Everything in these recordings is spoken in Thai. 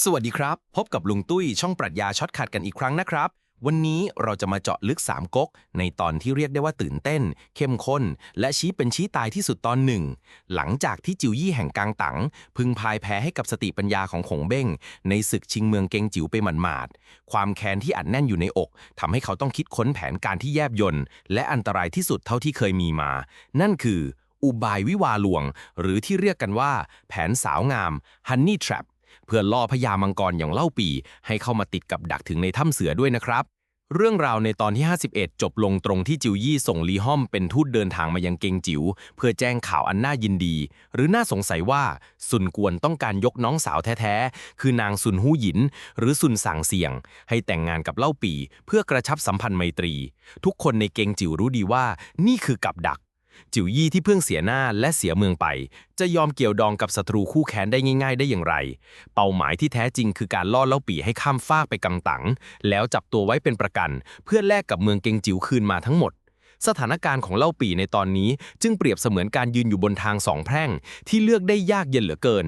สวัสดีครับ พบกับลุงตุ้ยช่องปรัชญาช็อตคัดกันอีกครั้งนะครับ วันนี้เราจะมาเจาะลึกสามก๊ก ในตอนที่เรียกได้ว่าตื่นเต้น เข้มข้น และชี้เป็นชี้ตายที่สุดตอนหนึ่ง หลังจากที่จิวยี่แห่งกางตังพึงพายแพ้ให้กับสติปัญญาของขงเบ้ง ในศึกชิงเมืองเกงจิ๋วไปหมาดๆความแค้นที่อัดแน่นอยู่ในอกทำให้เขาต้องคิดค้นแผนการที่แยบยลและอันตรายที่สุดเท่าที่เคยมีมา นั่นคือ อุบายวิวาลวง หรือที่เรียกกันว่า แผนสาวงาม Honey Trap เพื่อล่อพญามังกรอย่างเล่าปี ให้เข้ามาติดกับดักถึงในถ้ำเสือด้วยนะครับ เรื่องราวในตอนที่ 51 จบลงตรงที่จิวยี่ส่งลีฮ่อมเป็นทูตเดินทางมายังเกงจิว๋วเพื่อแจ้งข่าวอันน่ายินดี หรือน่าสงสัยว่าซุนกวนต้องการยกน้องสาวแท้ๆ คือนางซุนฮู้หยิน หรือซุนสั่งเสียง ให้แต่งงานกับเล่าปี เพื่อกระชับสัมพันธ์ไมตรี ทุกคนในเกงจิ๋วรู้ดีว่านี่คือกับดัก จิ๋วยี่ที่เพิ่งเสียหน้าและเสียเมืองไป จะยอมเกี่ยวดองกับศัตรูคู่แค้นได้ง่าย ๆ ได้อย่างไร เป้าหมายที่แท้จริงคือการล่อเล่าปีให้ข้ามฟากไปกังตังแล้วจับตัวไว้เป็นประกัน เพื่อแลกกับเมืองเกงจิ๋วคืนมาทั้งหมด สถานการณ์ของเล่าปีในตอนนี้จึงเปรียบเสมือนการยืนอยู่บนทางสองแพร่ง ที่เลือกได้ยากเย็นเหลือเกิน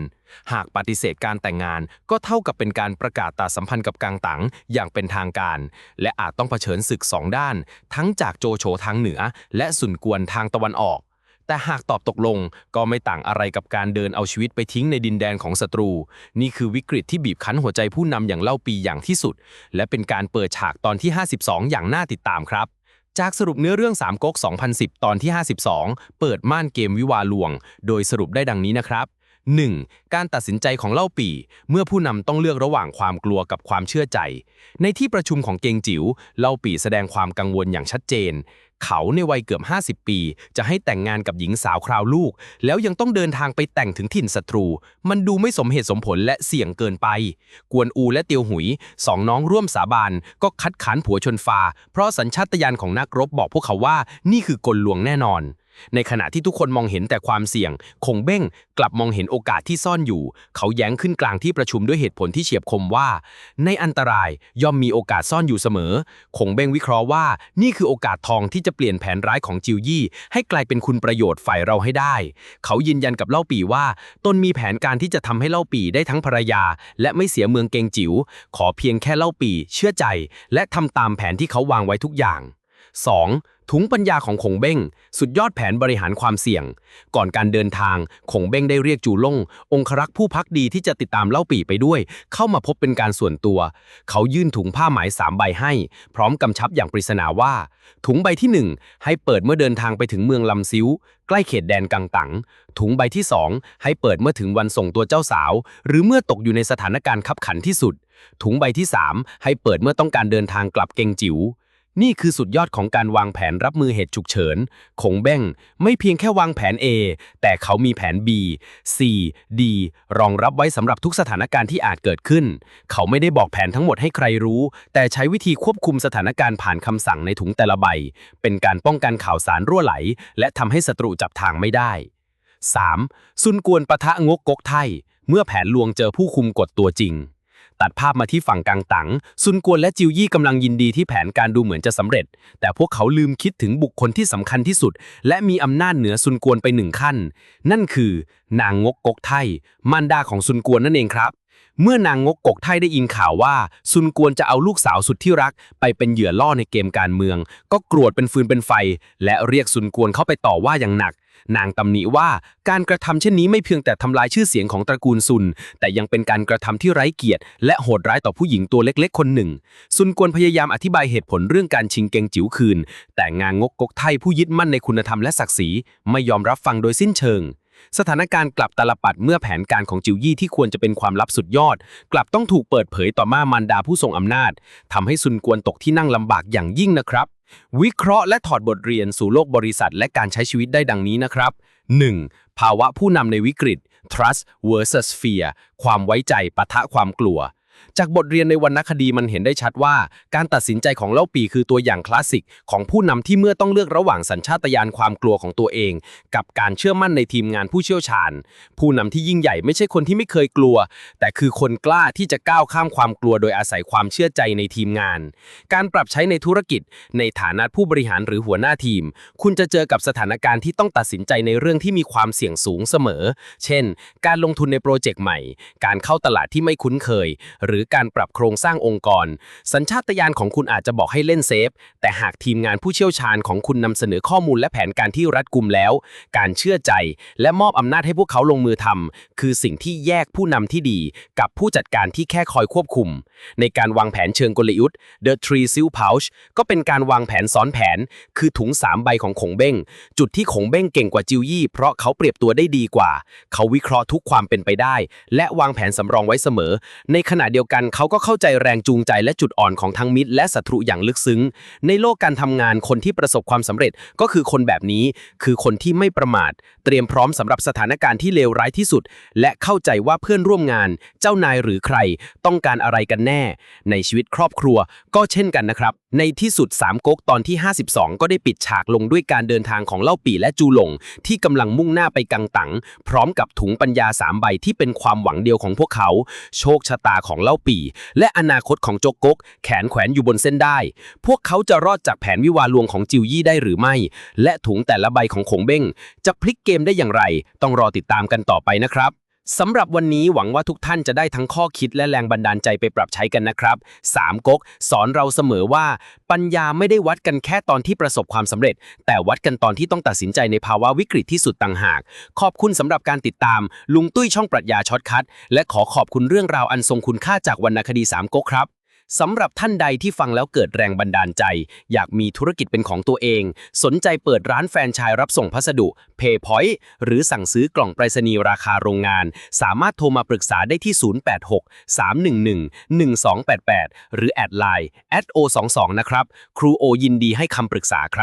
หากปฏิเสธการแต่งงาน ก็เท่ากับเป็นการประกาศตัดสัมพันธ์กับกังตังอย่างเป็นทางการ และอาจต้องเผชิญศึกสองด้าน ทั้งจากโจโฉทางเหนือ และสุนกวนทางตะวันออก แต่หากตอบตกลงก็ไม่ต่างอะไรกับการเดินเอาชีวิตไปทิ้งในดินแดนของศัตรู นี่คือวิกฤตที่บีบคั้นหัวใจผู้นำอย่างเล่าปีอย่างที่สุด และเป็นการเปิดฉากตอนที่ 52 อย่างน่าติดตามครับจากสรุปเนื้อเรื่อง3ก๊ก 2010 ตอนที่ 52 เปิดม่านเกมวิวาลวง โดยสรุปได้ดังนี้นะครับ 1. การตัดสินใจของเล่าปีเมื่อผู้นำต้องเลือกระหว่างความกลัวกับความเชื่อใจ ในที่ประชุมของเกงจิ๋วเล่าปีแสดงความกังวลอย่างชัดเจน เขาในวัยเกือบ 50 ปี จะให้แต่งงานกับหญิงสาวคราวลูก แล้วยังต้องเดินทางไปแต่งถึงถิ่นศัตรู มันดูไม่สมเหตุสมผลและเสี่ยงเกินไป กวนอูและเตียวหุยสองน้องร่วมสาบานก็คัดค้านผัวชนฟ้าเพราะสัญชาตญาณของนักรบบอกพวกเขาว่านี่คือกลลวงแน่นอน ในขณะที่ทุกคนมองเห็นแต่ความเสี่ยง คงเบ้งกลับมองเห็นโอกาสที่ซ่อนอยู่ เขาแย้งขึ้นกลางที่ประชุมด้วยเหตุผลที่เฉียบคมว่า ในอันตรายย่อมมีโอกาสซ่อนอยู่เสมอ คงเบ้งวิเคราะห์ว่า นี่คือโอกาสทองที่จะเปลี่ยนแผนร้ายของจิวยี่ ให้กลายเป็นคุณประโยชน์ฝ่ายเราให้ได้ เขายืนยันกับเล่าปีว่าตนมีแผนการที่จะทำให้เล่าปีได้ทั้งภรรยา และไม่เสียเมืองเกงจิว๋วขอเพียงแค่เล่าปีเชื่อใจ และทำตามแผนที่เขาวางไว้ทุกอย่าง 2. ถุงปัญญาของคงเบ้ง สุดยอดแผนบริหารความเสี่ยง ก่อนการเดินทางคงเบ้งได้เรียกจูล่ง องครักษ์ผู้พักดีที่จะติดตามเล่าปี่ไปด้วย เข้ามาพบเป็นการส่วนตัว เขายื่นถุงผ้าไหมสามใบให้ พร้อมกำชับอย่างปริศนาว่า ถุงใบที่หนึ่งให้เปิดเมื่อเดินทางไปถึงเมืองลำซิวใกล้เขตแดนกังตังถุงใบที่สองให้เปิดเมื่อถึงวันส่งตัวเจ้าสาว หรือเมื่อตกอยู่ในสถานการณ์ขับขันที่สุด ถุงใบที่สามให้เปิดเมื่อต้องการเดินทางกลับเกงจิ๋ว นี่คือสุดยอดของการวางแผนรับมือเหตุฉุกเฉิน คงเบ้ง ไม่เพียงแค่วางแผน A แต่เขามีแผน B C D รองรับไว้สำหรับทุกสถานการณ์ที่อาจเกิดขึ้น เขาไม่ได้บอกแผนทั้งหมดให้ใครรู้ แต่ใช้วิธีควบคุมสถานการณ์ผ่านคำสั่งในถุงแต่ละใบ เป็นการป้องกันข่าวสารรั่วไหล และทำให้ศัตรูจับทางไม่ได้ 3. ซุนกวนปะทะงกกกไทยเมื่อแผนลวงเจอผู้คุมกฎตัวจริง ตัดภาพมาที่ฝั่งกังตังซุนกวนและจิวยี่กำลังยินดีที่แผนการดูเหมือนจะสำเร็จ แต่พวกเขาลืมคิดถึงบุคคลที่สำคัญที่สุด และมีอำนาจเหนือซุนกวนไปหนึ่งขั้น นั่นคือ นางงกกกไทยมารดาของซุนกวนนั่นเองครับ เมื่อนางงกกกไทยได้ยินข่าวว่า ซุนกวนจะเอาลูกสาวสุดที่รัก ไปเป็นเหยื่อล่อในเกมการเมือง ก็กรวดเป็นฟืนเป็นไฟ และเรียกซุนกวนเข้าไปต่อว่าอย่างหนัก นางตำหนิว่าการกระทำเช่นนี้ไม่เพียงแต่ทำลายชื่อเสียงของตระกูลซุน แต่ยังเป็นการกระทำที่ไร้เกียรติ และโหดร้ายต่อผู้หญิงตัวเล็ก ๆ คนหนึ่ง ซุนกวนพยายามอธิบายเหตุผลเรื่องการชิงเกงจิ๋วคืน แต่งางงกกกไทยผู้ยึดมั่นในคุณธรรมและศักดิ์ศรีไม่ยอมรับฟังโดยสิ้นเชิง สถานการณ์กลับตาลปัดเมื่อแผนการของจิวยี่ที่ควรจะเป็นความลับสุดยอด กลับต้องถูกเปิดเผยต่อมามันดาผู้ทรงอำนาจทำให้ซุนกวนตกที่นั่งลำบากอย่างยิ่งนะครับ วิเคราะห์และถอดบทเรียนสู่โลกบริษัทและการใช้ชีวิตได้ดังนี้นะครับ 1. ภาวะผู้นำในวิกฤต trust versus fear ความไว้ใจปะทะความกลัว จากบทเรียนในวรรณคดีมันเห็นได้ชัดว่า การตัดสินใจของเล่าปีคือตัวอย่างคลาสสิก ของผู้นำที่เมื่อต้องเลือกระหว่างสัญชาตญาณความกลัวของตัวเอง กับการเชื่อมั่นในทีมงานผู้เชี่ยวชาญ ผู้นำที่ยิ่งใหญ่ไม่ใช่คนที่ไม่เคยกลัว แต่คือคนกล้าที่จะก้าวข้ามความกลัวโดยอาศัยความเชื่อใจในทีมงาน การปรับใช้ในธุรกิจ ในฐานะผู้บริหารหรือหัวหน้าทีม คุณจะเจอกับสถานการณ์ที่ต้องตัดสินใจในเรื่องที่มีความเสี่ยงสูงเสมอ เช่น การลงทุนในโปรเจกต์ใหม่ การเข้าตลาดที่ไม่คุ้นเคยหรือการปรับโครงสร้างองค์กร สัญชาตญาณของคุณอาจจะบอกให้เล่นเซฟ แต่หากทีมงานผู้เชี่ยวชาญของคุณนำเสนอข้อมูลและแผนการที่รัดกุมแล้ว การเชื่อใจ และมอบอำนาจให้พวกเขาลงมือทำคือสิ่งที่แยกผู้นำที่ดี กับผู้จัดการที่แค่คอยควบคุมในการวางแผนเชิงกลยุทธ์ The Three Seal Pouch ก็เป็นการวางแผนซ้อนแผน คือถุงสามใบของขงเบ้ง จุดที่ขงเบ้งเก่งกว่าจิวยี่ เพราะเขาเปรียบตัวได้ดีกว่า เขาวิเคราะห์ทุกความเป็นไปได้ และวางแผนสำรองไว้เสมอ ในขณะเดียวกันเขาก็เข้าใจแรงจูงใจและจุดอ่อนของทั้งมิตร และศัตรูอย่างลึกซึ้ง ในโลกการทำงานคนที่ประสบความสำเร็จก็คือคนแบบนี้ คือคนที่ไม่ประมาท เตรียมพร้อมสำหรับสถานการณ์ที่เลวร้ายที่สุด และเข้าใจว่าเพื่อนร่วมงาน เจ้านายหรือใคร ต้องการอะไรกันแน่ ในชีวิตครอบครัวก็เช่นกันนะครับ ในที่สุดสามก๊กตอนที่ 52 ก็ได้ปิดฉากลงด้วยการเดินทางของเล่าปี่และจูหลง ที่กำลังมุ่งหน้าไปกังตังพร้อมกับถุงปัญญาสามใบที่เป็นความหวังเดียวของพวกเขา โชคชะตาของเล่าปี่ และอนาคตของโจกก๊กแขนแขวนอยู่บนเส้นได้ พวกเขาจะรอดจากแผนวิวาลวงของจิวยี่ได้หรือไม่ และถุงแต่ละใบของขงเบ้งจะพลิกเกมได้อย่างไร ต้องรอติดตามกันต่อไปนะครับ สำหรับวันนี้หวังว่าทุกท่านจะได้ทั้งข้อคิดและแรงบันดาลใจไปปรับใช้กันนะครับสามก๊กสอนเราเสมอว่า ปัญญาไม่ได้วัดกันแค่ตอนที่ประสบความสำเร็จ แต่วัดกันตอนที่ต้องตัดสินใจในภาวะวิกฤตที่สุดต่างหาก ขอบคุณสำหรับการติดตาม ลุงตุ้ยช่องปรัชญาช็อตคัทและขอขอบคุณเรื่องราวอันทรงคุณค่าจากวรรณคดีสามก๊กครับ สำหรับท่านใดที่ฟังแล้วเกิดแรงบันดาลใจ อยากมีธุรกิจเป็นของตัวเอง สนใจเปิดร้านแฟรนไชส์รับส่งพัสดุ PayPoint หรือสั่งซื้อกล่องไปรษณีย์ราคาโรงงาน สามารถโทรมาปรึกษาได้ที่ 086 311 1288 หรือแอดไลน์ @o22 นะครับ ครูโอยินดีให้คำปรึกษาครับ